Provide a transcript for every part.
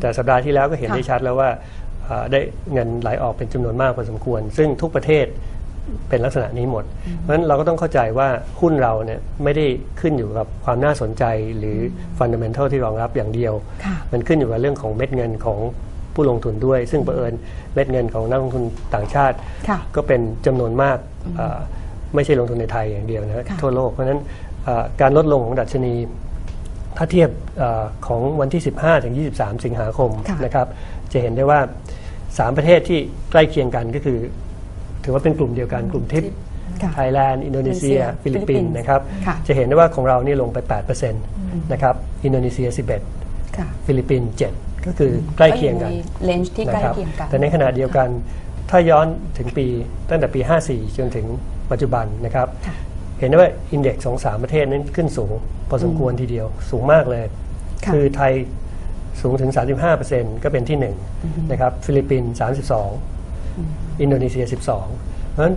แต่สัปดาห์ที่แล้วก็เห็นค่ะได้ชัดแล้วว่าเอ่อได้เงินไหลออกเป็นจำนวนมากพอสมควร ซึ่งทุกประเทศเป็นลักษณะนี้หมด เพราะฉะนั้นเราก็ต้องเข้าใจว่าหุ้นเราเนี่ยไม่ได้ขึ้นอยู่กับความน่าสนใจหรือฟันเดเมนทัลที่รองรับอย่างเดียวค่ะมันขึ้นอยู่กับเรื่องของเม็ดเงินของผู้ลงทุนด้วย ซึ่งเผอิญเม็ดเงินของนักลงทุนต่างชาติค่ะก็เป็นจำนวนมากเอ่อไม่ใช่ลงทุนในไทยอย่างเดียวนะค่ะทั่วโลก เพราะฉะนั้นเอ่อการลดลงของดัชนี ถ้าเทียบเออของวันที่ 15 ถึง 23 สิงหาคมค่ะ นะครับ จะเห็นได้ว่า 3 ประเทศที่ใกล้เคียงกันก็คือ ถือว่าเป็นกลุ่มเดียวกันกลุ่มทิปค่ะ ไทยแลนด์ อินโดนีเซียอินโดนีเซียฟิลิปปินส์ฟิลิปปินส์นะครับ ค่ะ จะเห็นได้ว่าของเรานี่ลงไป 8%นะครับ อินโดนีเซีย 11 ค่ะฟิลิปปินส์ 7 ก็คือใกล้เคียงกัน เลนจ์ที่ใกล้นะครับเคียงกัน แต่ในขณะเดียวกันถ้าย้อนถึงปีตั้งแต่ปี 54 จนถึงปัจจุบันนะครับ ค่ะ เห็นได้ว่าอินเด็กซ์ของสามประเทศนั้นขึ้นสูง พอสมควรทีเดียวสูงมากเลย ค่ะ คือไทยสูงถึง 35%ก็เป็นที่ 1 นะครับ ฟิลิปปินส์32 อินโดนีเซีย 12 เพราะฉะนั้น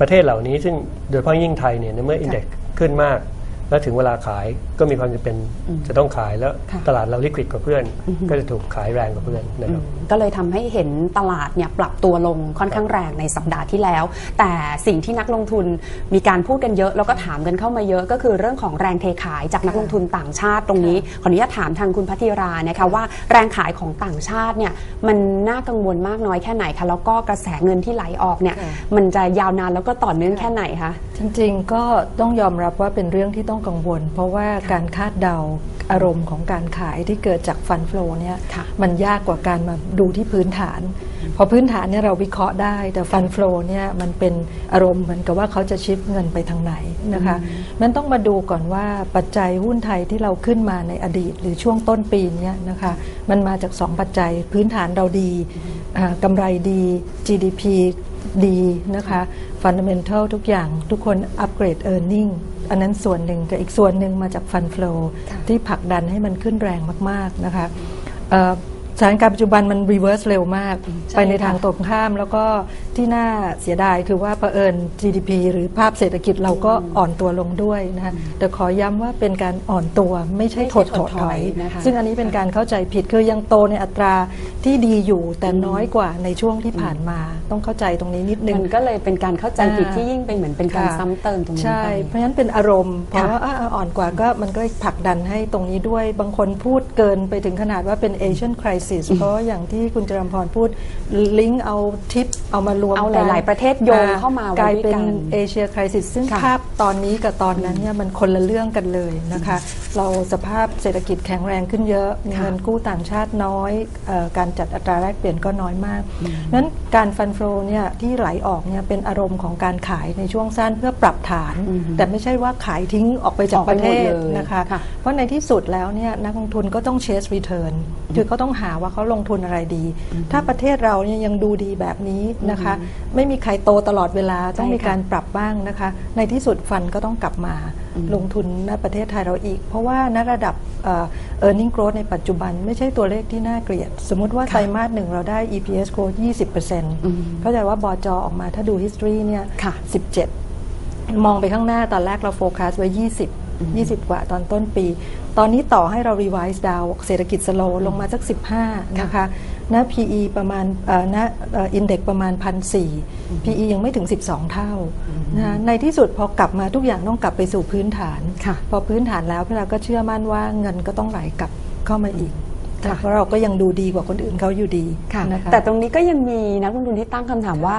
ประเทศเหล่านี้ซึ่งโดยเฉพาะยิ่งไทยเนี่ยในเมื่ออินเด็กซ์ขึ้นมาก แล้วถึงเวลาขายก็มีความจำเป็นจะต้องขายแล้วค่ะตลาดเราลิควิดกว่าเพื่อน ก็จะถูกขายแรงกว่าเพื่อนนะครับก็เลยทำให้เห็นตลาดเนี่ยปรับตัวลงค่อนข้างแรงในสัปดาห์ที่แล้ว แต่สิ่งที่นักลงทุนมีการพูดกันเยอะ แล้วก็ถามกันเข้ามาเยอะ ก็คือเรื่องของแรงเทขายจากนักลงทุนต่างชาติตรงนี้ขออนุญาตถามทางคุณพัทธิรานะคะว่าแรงขายของต่างชาติเนี่ยมันน่ากังวลมากน้อยแค่ไหนคะแล้วก็กระแสเงินที่ไหลออกเนี่ยค่ะมันจะยาวนานแล้วก็ต่อเนื่องแค่ไหนคะจริงๆก็ต้องยอมรับว่าเป็นเรื่องที่ต้องกังวล เพราะว่าการคาดเดาอารมณ์ของการขายที่เกิดจากฟันฟลอเนี่ยค่ะมันยากกว่าการมาดูที่พื้นฐาน พอพื้นฐานเนี่ยเราวิเคราะห์ได้ แต่ฟันฟลอเนี่ยมันเป็นอารมณ์เหมือนกับว่าเขาจะชิฟเงินไปทางไหนนะคะมันต้องมาดูก่อนว่าปัจจัยหุ้นไทยที่เราขึ้นมาในอดีต หรือช่วงต้นปีเนี้นะคะมันมาจากสองปัจจัยพื้นฐานเราดีอ่ากำไรดี GDP ดีนะคะฟันเดเมนทัลทุกอย่างทุกคนอัปเกรด e a r n i n g อันนั้นส่วนหนึ่งแต่อีกส่วนหนึ่งมาจากฟันฟลอค่ะที่ผลักดันให้มันขึ้นแรงมาก ๆ นะคะเอ่อ สถานการณ์ปัจจุบันมันรีเวิร์สเร็วมากใช่ไปในค่ะทางตรงข้ามแล้วก็ที่น่าเสียดายคือว่าเผอิญ GDP หรือภาพเศรษฐกิจเราก็อ่อนตัวลงด้วยนะคะแต่ขอย้ำว่าเป็นการอ่อนตัวไม่ใช่ไม่ใช่ถดถดถถออยยนะคะซึ่งอันนี้เป็นการเข้าใจผิดคือยังโตในอัตราที่ดีอยู่แต่น้อยกว่าในช่วงที่ผ่านมา ต้องเข้าใจตรงนี้นิดนึงมันก็เลยเป็นการเข้าใจผิดอ่าที่ยิ่งเป็นเหมือนเป็นการค่ะซ้ำเติมตรงนี้ใช่ไปเพราะฉะนั้นเป็นอารมณ์เพราะค่ะว่าอ่าอ่อนกว่าก็มันก็ผลักดันให้ตรงนี้ด้วยบางคนพูดเกินไปถึงขนาดว่าเป็น Asian crisis เพราะว่าอย่างที่คุณจรมพรพูดลิงก์เอาทิปเอามารวมเอากันหลาย ๆ ประเทศโยงเข้ามาไว้กลายด้วยเป็นกันเอเชียคริสิสซึ่งค่ะภาพตอนนี้กับตอนนั้นเนี่ยมันคนละเรื่องกันเลยนะคะ เราสภาพเศรษฐกิจแข็งแรงขึ้นเยอะมีค่ะเงินกู้ต่างชาติน้อยเออการจัดอัตราแลกเปลี่ยนก็น้อยมากนั้นการฟันโฟเนี่ยที่ไหลออกเนี่ยเป็นอารมณ์ของการขายในช่วงสั้นเพื่อปรับฐาน แต่ไม่ใช่ว่าขายทิ้งออกไปจากออกปไประเทหมดศเลยนะคะค่ะเพราะในที่สุดแล้วเนี่ยนักลงทุนก็ต้องเชสรีเทิร์นคือเขาต้องหาว่าเขาลงทุนอะไรดี ถ้าประเทศเราเนี่ยยังดูดีแบบนี้นะคะ ไม่มีใครโตตลอดเวลาต้องมีใช่ค่ะการปรับบ้างนะคะ ในที่สุดฟันก็ต้องกลับมาลงทุนในประเทศไทยเราอีก เพราะว่าณระดับเอ่อ earning growth ในปัจจุบันไม่ใช่ตัวเลขที่น่าเกลียด สมมุติว่าไตรมาสหนึ่งเราได้ EPS growth 20%เข้าใจว่าบอจอออกมาถ้าดู history เนี่ยค่ะ17 มองไปข้างหน้าตอนแรกเราโฟกัสไว้ 20 20 กว่าตอนต้นปี ตอนนี้ต่อให้เรา revise down เศรษฐกิจสโลลงมาสัก 15 นะคะหน้า PE ประมาณเอ่อหน้าอินเด็กประมาณ1,400 PE ยังไม่ถึง 12 เท่านะคะในที่สุดพอกลับมาทุกอย่างต้องกลับไปสู่พื้นฐานค่ะพอพื้นฐานแล้วเราก็เชื่อมั่นว่าเงินก็ต้องไหลกลับเข้ามาอีกค่ะเพราะเราก็ยังดูดีกว่าคนอื่นเขาอยู่ดีค่ะนะคะแต่ตรงนี้ก็ยังมีนักลงทุนที่ตั้งคำถามว่า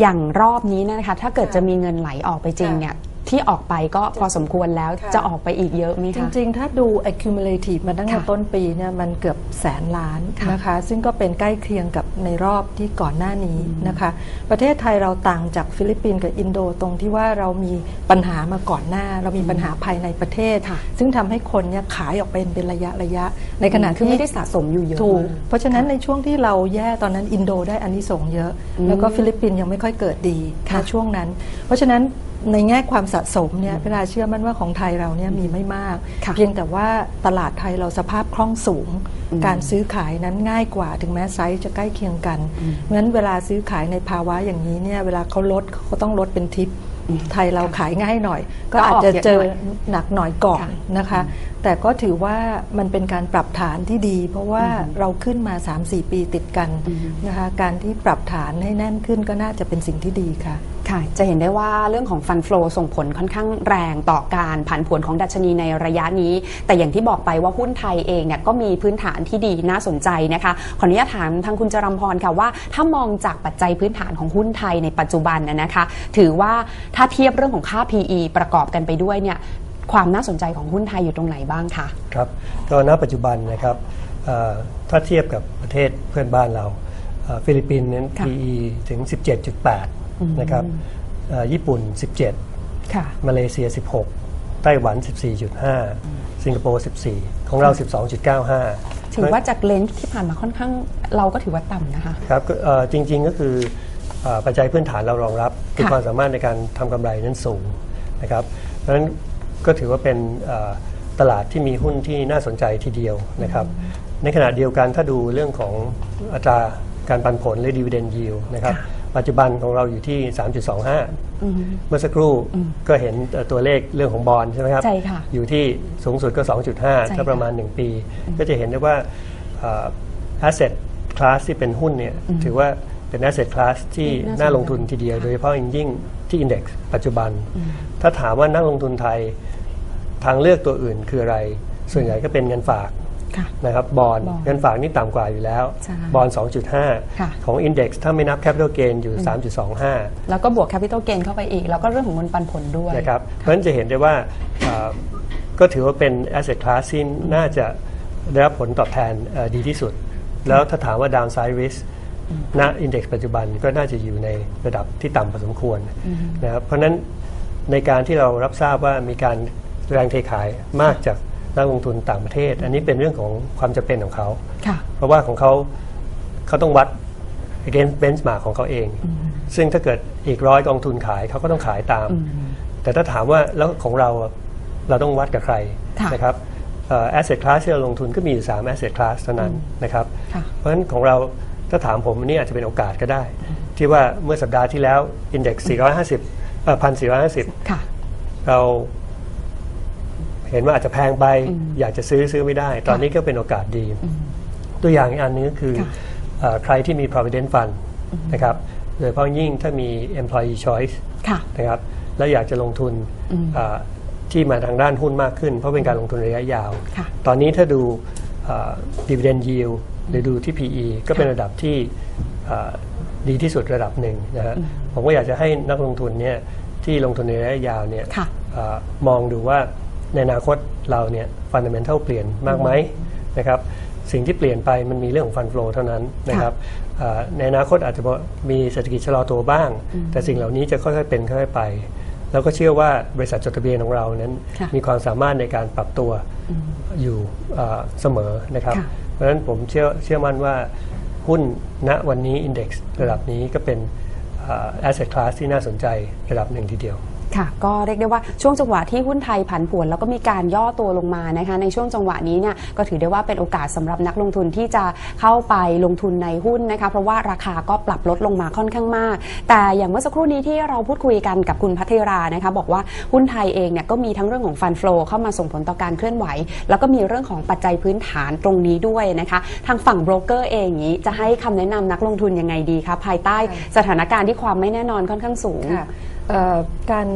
อย่างรอบนี้นะคะ ถ้าเกิดจะมีเงินไหลออกไปจริงเนี่ย ที่ออกไปก็พอสมควรแล้วค่ะ จะออกไปอีกเยอะไหมจคะ ริงๆ ถ้าดู accumulative มาตั้งแต่ค่ะต้นปีเนี่ยมันเกือบแสนล้านค่ะนะคะ ซึ่งก็เป็นใกล้เคียงกับในรอบที่ก่อนหน้านี้นะคะ ประเทศไทยเราต่างจากฟิลิปปินส์กับอินโดตรงที่ว่าเรามีปัญหามาก่อนหน้า เรามีปัญหาภายในประเทศ ค่ะ ซึ่งทำให้คนเนี่ยขายออกเป็นเป็นระยะระยะ ในขณะคือที่ ไม่ได้สะสมอยู่เยอะถูก มาก เพราะฉะนั้นในช่วงที่เราแย่ตอนนั้นอินโดได้อันนี้ส่งส์เยอะ แล้วก็ฟิลิปปินส์ยังไม่ค่อยเกิดดีค่ะ ณช่วงนั้น เพราะฉะนั้น ในแง่ความสะสมเนี่ยเวลาเชื่อมั่นว่าของไทยเราเนี่ยมีไม่มากค่ะเพียงแต่ว่าตลาดไทยเราสภาพคล่องสูง การซื้อขายนั้นง่ายกว่า ถึงแม้ไซส์จะใกล้เคียงกันเพราะฉะนั้นเวลาซื้อขายในภาวะอย่างนี้เนี่ยเวลาเขาลดเขาก็ต้องลดเป็นทิปไทยเราขายง่ายหน่อย ก็ก็ออาจอกจะเยอะเจอหน่อยหนักหน่อยก่อนค่ะนะคะ แแต่ก็ถือว่ามันเป็นการปรับฐานที่ดี เพราะว่าเราขึ้นมา 3-4 ปีติดกันนะคะการที่ปรับฐานให้แน่นขึ้นก็น่าจะเป็นสิ่งที่ดีค่ะค่ะจะเห็นได้ว่าเรื่องของฟันฟลอส่งผลค่อนข้างแรงต่อการผันผวนของดัชนีในระยะนี้ แต่อย่างที่บอกไปว่าหุ้นไทยเองเนี่ยก็มีพื้นฐานที่ดีน่าสนใจนะคะขออนุญาตถามทางคุณจรัมพรค่ะว่า ถ้ามองจากปัจจัยพื้นฐานของหุ้นไทยในปัจจุบันนะนะคะ ถือว่าถ้าเทียบเรื่องของค่า PE ประกอบกันไปด้วยเนี่ย ความน่าสนใจของหุ้นไทยอยู่ตรงไหนบ้างคะครับก็ณปัจจุบันนะครับเอ่อถ้าเทียบกับประเทศเพื่อนบ้านเราเอ่อฟิลิปปินส์นั้นค่ะ PE ถึง 17.8 นะครับเอ่อญี่ปุ่น 17ค่ะมาเลเซีย 16 ไต้หวัน 14.5 สิงคโปร์ 14 ของเรา 12.95 ถือว่าจากเลนส์ที่ผ่านมาค่อนข้างเราก็ถือว่าต่ำนะคะครับก็เอ่อจริง ๆ ก็คือเอ่อปัจจัยพื้นฐานเรารองรับคือค่ะความสามารถในการทำกำไรนั้นสูงนะครับเพราะฉะนั้น ก็ถือว่าเป็นเอ่อตลาดที่มีหุ้นที่น่าสนใจทีเดียวนะครับ ในขณะเดียวกันถ้าดูเรื่องของอัตราการปันผลหรือ dividend yield นะครับ ปัจจุบันของเราอยู่ที่ 3.25 เมื่อสักครู่ก็เห็นเอ่อตัวเลขเรื่องของบอลใช่ไหมครับ ใช่ค่ะ อยู่ที่สูงสุดก็ใช่2.5ถ้าประมาณ 1 ปี ก็จะเห็นได้ว่าเอ่อ asset class ที่เป็นหุ้นเนี่ยถือว่าเป็น asset class ที่น่าสนใจน่าลงทุนทีเดียว โดยเฉพาะอย่างยิ่งที่ index ปัจจุบัน ถ้าถามว่านักลงทุนไทยทางเลือกตัวอื่นคืออะไร ส่วนใหญ่ก็เป็นเงินฝากค่ะ นะครับบอลบอนด์เงินฝากนี่ต่ำกว่าอยู่แล้ว ใช่บอลค่ะ 2.5 ของ Index ถ้าไม่นับ Capital Gain อยู่ 3.25 แล้วก็บวกแคปิตอลเกนเข้าไปอีก แล้วก็เรื่องของเงินปันผลด้วย นะครับ เพราะฉะนั้นจะเห็นได้ว่าเอ่อก็ถือว่าเป็น asset class ที่น่าจะได้รับผลตอบแทนเอ่อดีที่สุด แล้วถ้าถามว่า downside risk ณ index ปัจจุบันก็น่าจะอยู่ในระดับที่ต่ำพอสมควรนะครับเพราะฉะนั้น ในการที่เรารับทราบว่ามีการแรงเทขายมากจากนักลงทุนต่างประเทศ อันนี้เป็นเรื่องของความจำเป็นของเขา ค่ะ เพราะว่าของเขาเขาต้องวัด against benchmark ของเขาเอง ซึ่งถ้าเกิดอีกร้อยกองทุนขายเขาก็ต้องขายตาม แต่ถ้าถามว่าแล้วของเราอะเราต้องวัดกับใครค่ะ นะครับเอ่อ asset class ที่เราลงทุนก็มีอยู่3 asset class เท่านั้นนะครับ ค่ะ เพราะฉะนั้นของเราถ้าถามผมอันนี้อาจจะเป็นโอกาสก็ได้ ที่ว่าเมื่อสัปดาห์ที่แล้ว index 450 เอ่อ1,450ค่ะ เราเห็นว่าอาจจะแพงไปอยากจะซื้อซื้อไม่ได้ ตอนนี้ก็เป็นโอกาสดี ตัวอย่างอีกอันนึงก็คือค่ะเอ่อใครที่มี provident fund นะครับโดยเฉพาะยิ่งถ้ามี employee choice ค่ะนะครับ แล้วอยากจะลงทุนเอ่อที่มาทางด้านหุ้นมากขึ้น เพราะเป็นการลงทุนระยะยาว ค่ะตอนนี้ถ้าดูเอ่อ dividend yield หรือดูที่ PE ก็เป็นระดับที่เอ่อ ดีที่สุดระดับหนึ่งนะฮะผมก็อยากจะให้นักลงทุนเนี่ยที่ลงทุนในระยะยาวเนี่ยค่ะเอ่อมองดูว่าในอนาคตเราเนี่ยฟันเดเมนทัลเปลี่ยนมากไหมนะครับสิ่งที่เปลี่ยนไปมันมีเรื่องของฟันฟลอเท่านั้นนะครับเอ่อในอนาคตอาจจะมีเศรษฐกิจชะลอตัวบ้าง แต่สิ่งเหล่านี้จะค่อยๆเป็นค่อยๆไป แล้วก็เชื่อว่าบริษัทจดทะเบียนของเรานั้นค่ะมีความสามารถในการปรับตัวอยู่เอ่อเสมอนะครับค่ะเพราะฉะนั้นผมเชื่อเชื่อมั่นว่า หุ้นณวันนี้อินเด็กซ์ระดับนี้ก็เป็นเอ่อ asset class ที่น่าสนใจระดับหนึ่งทีเดียว ค่ะก็เรียกได้ว่าช่วงจังหวะที่หุ้นไทยผันผวนแล้วก็มีการย่อตัวลงมานะคะในช่วงจังหวะนี้เนี่ยก็ถือได้ว่าเป็นโอกาสสำหรับนักลงทุนที่จะเข้าไปลงทุนในหุ้นนะคะเพราะว่าราคาก็ปรับลดลงมาค่อนข้างมาก แต่อย่างเมื่อสักครู่นี้ที่เราพูดคุยกันกับคุณพัทรานะคะบอกว่าหุ้นไทยเองเนี่ยก็มีทั้งเรื่องของฟันฟลอเข้ามาส่งผลต่อการเคลื่อนไหว แล้วก็มีเรื่องของปัจจัยพื้นฐานตรงนี้ด้วยนะคะทางฝั่งโบรกเกอร์เองนี้จะให้คำแนะนำนักลงทุนยังไงดีคะภายใต้สถานการณ์ที่ความไม่แน่นอนค่อนข้างสูง การ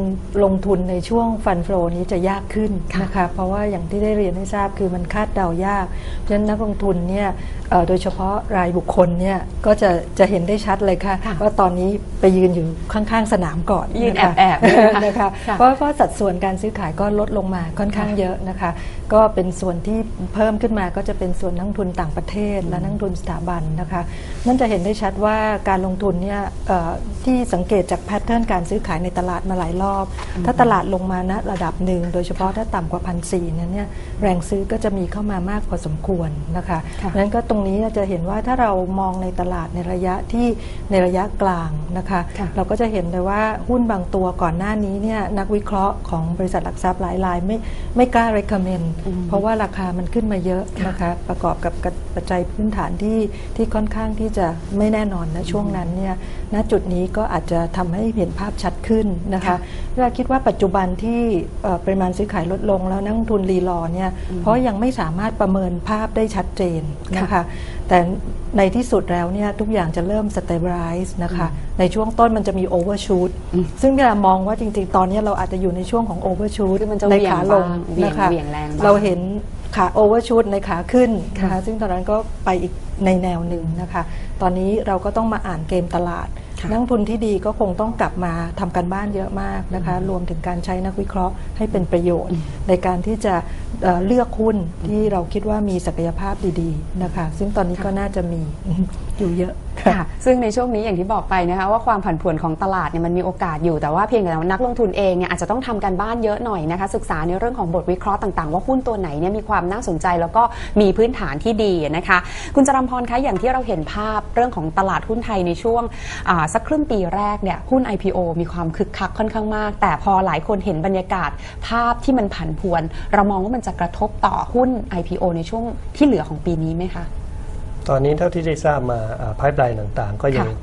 ลงทุนในช่วงฟันโฟลนี้จะยากขึ้นค่ะนะคะเพราะว่าอย่างที่ได้เรียนให้ทราบคือมันคาดเดายาก เพราะฉะนั้นนักลงทุนเนี่ยเอ่อโดยเฉพาะรายบุคคลเนี่ยก็จะจะเห็นได้ชัดเลยค่ะค่ะว่าตอนนี้ไปยืนอยู่ข้างๆสนามก่อนยืนนะคะแอบๆเนี่ยนะคะนะคะค่ะเพราะเพราะสัดส่วนการซื้อขายก็ลดลงมาค่อนข้างเยอะนะคะ ก็เป็นส่วนที่เพิ่มขึ้นมาก็จะเป็นส่วนนักลงทุนต่างประเทศ และนักลงทุนสถาบันนะคะนั่นจะเห็นได้ชัดว่าการลงทุนเนี่ยเอ่อที่สังเกตจากแพทเทิร์นการซื้อขายในตลาดมาหลายรอบ ถ้าตลาดลงมาณระดับหนึ่ง โดยเฉพาะถ้าต่ำกว่าพันสี่นั้นเนี่ยแรงซื้อก็จะมีเข้ามามากพอสมควรนะคะค่ะเพราะฉะนั้นก็ตรงนี้จะเห็นว่าถ้าเรามองในตลาดในระยะที่ในระยะกลางนะคะค่ะเราก็จะเห็นเลยว่าหุ้นบางตัวก่อนหน้านี้เนี่ยนักวิเคราะห์ของบริษัทหลักทรัพย์หลายรายไม่ไม่กล้า recommend เพราะว่าราคามันขึ้นมาเยอะนะคะประกอบกับปัจจัยพื้นฐานที่ที่ค่อนข้างที่จะไม่แน่นอนนะช่วงนั้นเนี่ยณจุดนี้ก็อาจจะทำให้เห็นภาพชัดขึ้นขึ้นนะคะเราคิดว่าปัจจุบันที่เอ่อปริมาณซื้อขายลดลงแล้วนักลงทุนรีรอเนี่ยเพราะยังไม่สามารถประเมินภาพได้ชัดเจนนะคะแต่ในที่สุดแล้วเนี่ยทุกอย่างจะเริ่ม stabilize นะคะในช่วงต้นมันจะมี overshoot ซึ่งเวลามองว่าจริงๆ ตอนนี้เราอาจจะอยู่ในช่วงของ overshoot คือมันจะในเหวี่ยงขาลงบ้างเหวี่ยงนะคะเหวี่ยงแรงบ้างเราเห็นขาโอเวอร์ชูดในขาขึ้นนะค่ะคะซึ่งตอนนั้นก็ไปอีกในแนวหนึ่งนะคะ ตอนนี้เราก็ต้องมาอ่านเกมตลาดค่ะ นักลงทุนที่ดีก็คงต้องกลับมาทำการบ้านเยอะมากนะคะ รวมถึงการใช้นักวิเคราะห์ให้เป็นประโยชน์ ในการที่จะเอ่อเลือกหุ้นที่เราคิดว่ามีศักยภาพดีๆนะคะ ซึ่งตอนนี้ก็น่าจะมีอยู่เยอะ ค่ะซึ่งในช่วงนี้อย่างที่บอกไปนะคะว่าความผันผวนของตลาดเนี่ยมันมีโอกาสอยู่แต่ว่าเพียงแต่ว่านักลงทุนเองเนี่ยอาจจะต้องทำการบ้านเยอะหน่อยนะคะศึกษาในเรื่องของบทวิเคราะห์ต่างๆ ว่าหุ้นตัวไหนเนี่ยมีความน่าสนใจแล้วก็มีพื้นฐานที่ดีนะคะคุณจรัมพรคะอย่างที่เราเห็นภาพเรื่องของตลาดหุ้นไทยในช่วงสักครึ่งปีแรกเนี่ยหุ้น IPO มีความคึกคักค่อนข้างมาก แต่พอหลายคนเห็นบรรยากาศภาพที่มันผันผวน เรามองว่ามันจะกระทบต่อหุ้น IPO ในช่วงที่เหลือของปีนี้ไหมคะ ตอนนี้เท่าที่ได้ทราบมาพิพไลน์ต่างๆ ก็ยังค่ะ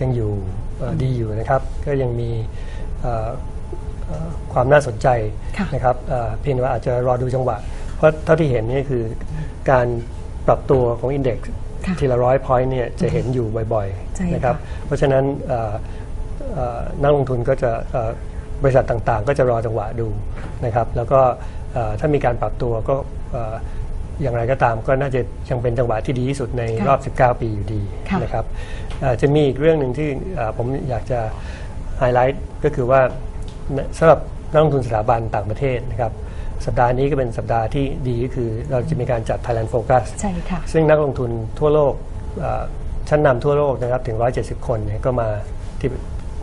ยังอยู่เอ่อดีอยู่นะครับ ก็ยังมีเอ่อเอ่อความน่าสนใจค่ะนะครับเอ่อเพียงแต่ว่าอาจจะรอดูจังหวะ เพราะเท่าที่เห็นนี่คือการปรับตัวของอินเด็กซ์ค่ะทีละร้อยพอยต์เนี่ยจะเห็นอยู่บ่อยใช่ๆนะครับค่ะเพราะฉะนั้นเอ่อเอ่อนักลงทุนก็จะเอ่อบริษัทต่างๆ ก็จะรอจังหวะดูนะครับ แล้วก็เอ่อถ้ามีการปรับตัวก็เอ่ออย่างไรก็ตามก็น่าจะยังเป็นจังหวะที่ดีที่สุดในค่ะรอบ 19 ปีอยู่ดีค่ะนะครับเอ่อจะมีอีกเรื่องหนึ่งที่เอ่อผมอยากจะไฮไลท์ก็คือว่าสำหรับนักลงทุนสถาบันต่างประเทศนะครับสัปดาห์นี้ก็เป็นสัปดาห์ที่ดีก็คือเราจะมีการจัด Thailand Focus ใช่ค่ะ ซึ่งนักลงทุนทั่วโลกเอ่อชั้นนำทั่วโลกนะครับถึง 170 คนเนี่ยก็มาที่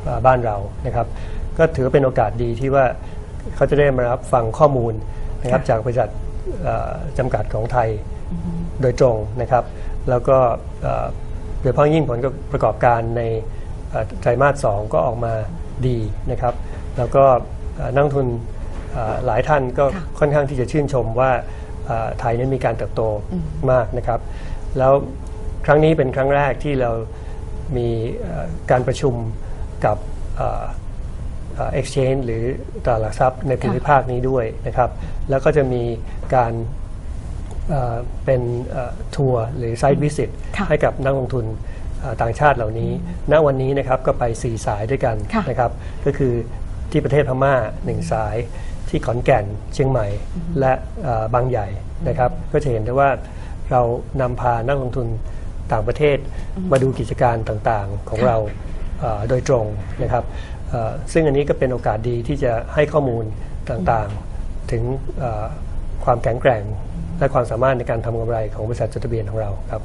เอ่อบ้านเรานะครับ ก็ถือว่าเป็นโอกาสดีที่ว่าเขาจะได้มารับฟังข้อมูลนะครับค่ะจากบริษัทเอ่อ จำกัดของไทยโดยตรงนะครับ แล้วก็เอ่อโดยเฉพาะยิ่งผลประกอบการในเอ่อไตรมาสสองก็ออกมาดีนะครับ แล้วก็เอ่อนักลงทุนเอ่อหลายท่านก็ค่ะค่อนข้างที่จะชื่นชมว่าเอ่อไทยนั้นมีการเติบโตมากนะครับ แล้วครั้งนี้เป็นครั้งแรกที่เรามีเอ่อการประชุมกับเอ่อเอ่อ exchange หรือตลาดหลักทรัพย์ในภูมิภาคนี้ด้วยนะครับ แล้วก็จะมีการเอ่อเป็นเอ่อทัวร์หรือไซต์วิสิตค่ะให้กับนักลงทุนเอ่อต่างชาติเหล่านี้ ณ วันนี้นะครับก็ไป 4 สายด้วยกันค่ะนะครับ ก็คือที่ประเทศพม่า 1 สาย ที่ขอนแก่น เชียงใหม่ และเอ่อบางใหญ่นะครับ ก็จะเห็นได้ว่าเรานำพานักลงทุนต่างประเทศมาดูกิจการต่างๆของเราเอ่อโดยตรงนะครับเอ่อ ซึ่งอันนี้ก็เป็นโอกาสดีที่จะให้ข้อมูลต่างๆ ถึงความแข็งแกร่งและความสามารถในการทำกำไรของบริษัทจดทะเบียนของเราครับ